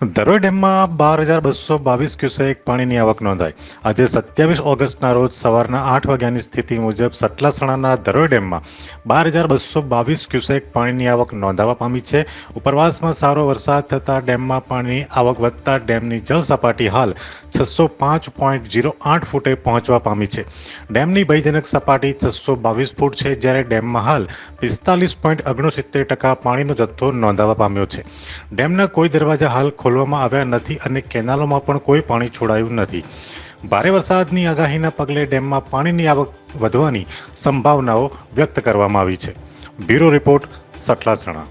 ધરોઈ ડેમમાં બાર હજાર બસો બાવીસ ક્યુસેક પાણીની આવક નોંધાઈ. આજે સત્યાવીસ ઓગસ્ટના રોજ સવારના આઠ વાગ્યાની સ્થિતિ મુજબ સટલાસણાના ધરોઈ ડેમમાં બાર હજાર બસો બાવીસ ક્યુસેક પાણીની આવક નોંધાવા પામી છે. ઉપરવાસમાં સારો વરસાદ થતાં ડેમમાં પાણીની આવક વધતા ડેમની જળ સપાટી હાલ છસો પાંચ પોઈન્ટ જીરો આઠ ફૂટે પહોંચવા પામી છે. ડેમની ભયજનક સપાટી છસો બાવીસ ફૂટ છે, જ્યારે ડેમમાં હાલ પિસ્તાલીસ પોઈન્ટ ઓગણસિત્તેર ટકા પાણીનો જથ્થો નોંધાવા પામ્યો છે. ડેમના કોઈ દરવાજા હાલ ખોલવામાં આવ્યા નથી અને કેનાલોમાં પણ કોઈ પાણી છોડાયું નથી. ભારે વરસાદની આગાહીના પગલે ડેમમાં પાણીની આવક વધવાની સંભાવનાઓ વ્યક્ત કરવામાં આવી છે. Bureau report સટલાસણા